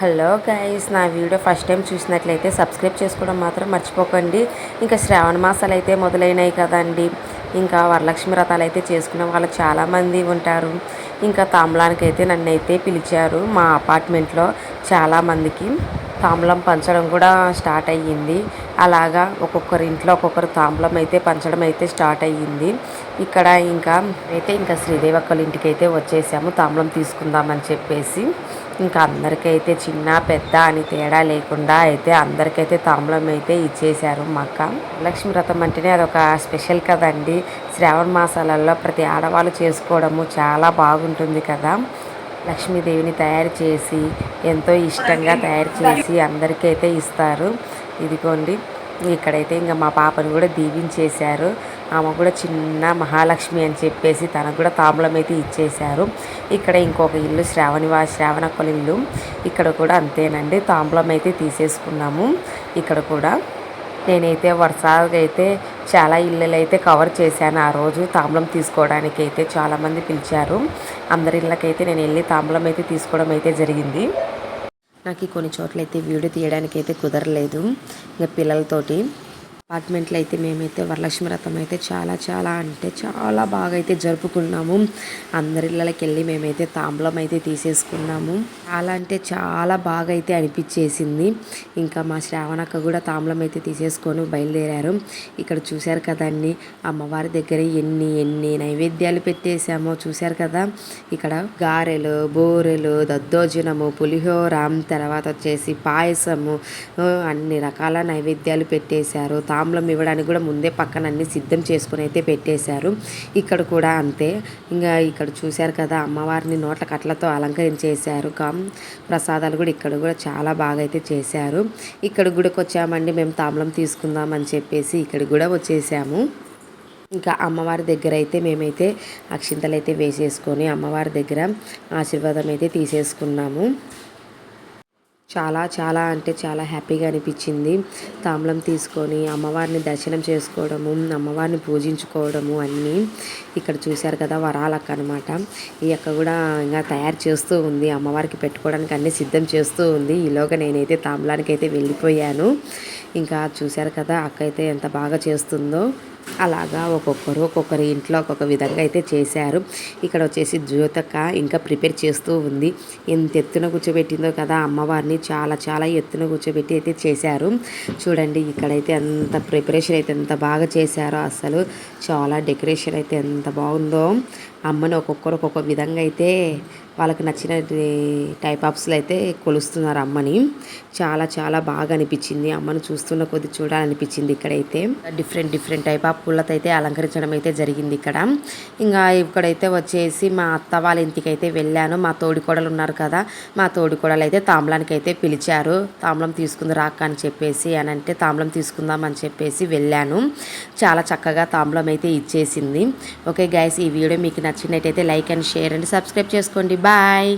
Hello guys నా video first time చూసినట్లయితే subscribe చేసుకోవడం మాత్రం మర్చిపోకండి. ఇంకా శ్రావణ మాసాలు అయితే మొదలైనాయి కదండి. ఇంకా వరలక్ష్మి వ్రతాలు అయితే చేసుకునే వాళ్ళు చాలామంది ఉంటారు. ఇంకా తాంబలానికి అయితే నన్ను అయితే పిలిచారు మా అపార్ట్మెంట్లో చాలామందికి. తాంబూలం పంచడం కూడా స్టార్ట్ అయ్యింది. అలాగా ఒక్కొక్కరి ఇంట్లో ఒక్కొక్కరు తాంబూలం అయితే పంచడం అయితే స్టార్ట్ అయ్యింది. ఇక్కడ ఇంకా అయితే ఇంకా శ్రీదేవి అక్కల ఇంటికి అయితే వచ్చేసాము. తాంబలం తీసుకుందామని చెప్పేసి ఇంకా అందరికైతే చిన్న పెద్ద అని తేడా లేకుండా అయితే అందరికైతే తాంబూలం అయితే ఇచ్చేశారు మక్క లక్ష్మీ వ్రతం అంటేనే అదొక స్పెషల్ కదండి. శ్రావణ మాసాలలో ప్రతి ఆడవాళ్ళు చేసుకోవడము చాలా బాగుంటుంది కదా. లక్ష్మీదేవిని తయారు చేసి ఎంతో ఇష్టంగా తయారు చేసి అందరికైతే ఇస్తారు. ఇదిగోండి ఇక్కడైతే ఇంకా మా పాపను కూడా దీవించేశారు. ఆమె కూడా చిన్న మహాలక్ష్మి అని చెప్పేసి తనకు కూడా తాంబూలం అయితే ఇచ్చేశారు. ఇక్కడ ఇంకొక ఇల్లు శ్రావణివా శ్రావణకుల ఇల్లు ఇక్కడ కూడా అంతేనండి తాంబూలం అయితే తీసేసుకున్నాము. ఇక్కడ కూడా నేనైతే వరుసగా అయితే చాలా ఇళ్ళలు అయితే కవర్ చేశాను. ఆ రోజు తాంబూలం తీసుకోవడానికి అయితే చాలామంది పిలిచారు. అందరి ఇళ్ళకైతే నేను వెళ్ళి తాంబూలం అయితే తీసుకోవడం అయితే జరిగింది. నాకు కొన్ని చోట్ల అయితే వీడియో తీయడానికి అయితే కుదరలేదు. ఇంకా పిల్లలతోటి అపార్ట్మెంట్లో అయితే మేమైతే వరలక్ష్మి వ్రతం అయితే చాలా చాలా అంటే చాలా బాగా అయితే జరుపుకున్నాము అందరిళ్ళకి వెళ్ళి మేమైతే తాంబూలం అయితే తీసేసుకున్నాము. చాలా అంటే చాలా బాగా అయితే అనిపించేసింది. ఇంకా మా శ్రావణక్క కూడా తాంబూలం అయితే తీసేసుకొని బయలుదేరారు. ఇక్కడ చూశారు కదండి అమ్మవారి దగ్గర ఎన్ని ఎన్ని నైవేద్యాలు పెట్టేశామో చూశారు కదా. ఇక్కడ గారెలు బోరెలు దద్దోజనము పులిహోర తర్వాత వచ్చేసి పాయసము అన్ని రకాల నైవేద్యాలు పెట్టేశారు. ఆమ్లం ఇవ్వడానికి కూడా ముందే పక్కన అన్ని సిద్ధం చేసుకుని అయితే పెట్టేశారు. ఇక్కడ కూడా అంతే. ఇంకా ఇక్కడ చూశారు కదా అమ్మవారిని నోట్ల కట్లతో అలంకరించేశారు. ప్రసాదాలు కూడా ఇక్కడ కూడా చాలా బాగా అయితే చేశారు. ఇక్కడ గుడికి వచ్చామండి మేము తాంబలం తీసుకుందాం అని చెప్పేసి ఇక్కడ కూడా వచ్చేసాము. ఇంకా అమ్మవారి దగ్గర అయితే మేమైతే అక్షింతలు అయితే వేసేసుకొని అమ్మవారి దగ్గర ఆశీర్వాదం అయితే తీసేసుకున్నాము. చాలా చాలా అంటే చాలా హ్యాపీగా అనిపించింది. తాంబలం తీసుకొని అమ్మవారిని దర్శనం చేసుకోవడము అమ్మవారిని పూజించుకోవడము అన్నీ ఇక్కడ చూశారు కదా వరాలక్క అనమాట ఈ అక్క కూడా ఇంకా తయారు చేస్తూ ఉంది. అమ్మవారికి పెట్టుకోవడానికి అన్నీ సిద్ధం చేస్తూ ఉంది. ఈలోగా నేనైతే తాంబలానికి అయితే వెళ్ళిపోయాను. ఇంకా చూశారు కదా అక్క అయితే ఎంత బాగా చేస్తుందో. అలాగా ఒక్కొక్కరు ఒక్కొక్కరి ఇంట్లో ఒక్కొక్క విధంగా అయితే చేశారు. ఇక్కడ వచ్చేసి జ్యోతక ఇంకా ప్రిపేర్ చేస్తూ ఉంది. ఎంత ఎత్తున కూర్చోబెట్టిందో కదా అమ్మవారిని చాలా చాలా ఎత్తున కూర్చోబెట్టి అయితే చేశారు. చూడండి ఇక్కడైతే ఎంత ప్రిపరేషన్ అయితే ఎంత బాగా చేశారో అసలు. చాలా డెకరేషన్ అయితే ఎంత బాగుందో. అమ్మని ఒక్కొక్కరు ఒక్కొక్క విధంగా అయితే వాళ్ళకి నచ్చిన టైప్ ఆఫ్స్లో అయితే కొలుస్తున్నారు అమ్మని. చాలా చాలా బాగా అనిపించింది. అమ్మను చూస్తున్న కొద్ది చూడాలనిపించింది ఇక్కడైతే. డిఫరెంట్ డిఫరెంట్ టైప్ ఆఫ్ పూలతో అయితే అలంకరించడం అయితే జరిగింది ఇక్కడ. ఇంకా ఇక్కడైతే వచ్చేసి మా అత్త వాళ్ళ ఇంటికి అయితే వెళ్ళాను. మా తోడికోడలు ఉన్నారు కదా మా తోడికోడలు అయితే తాంబలానికి అయితే పిలిచారు. తాంబలం తీసుకుంది రాక అని చెప్పేసి అని అంటే తాంబలం తీసుకుందాం అని చెప్పేసి వెళ్ళాను. చాలా చక్కగా తాంబలం అయితే ఇచ్చేసింది. ఓకే గైస్ ఈ వీడియో మీకు నచ్చినట్టయితే like and share and subscribe చేసుకోండి. బాయ్.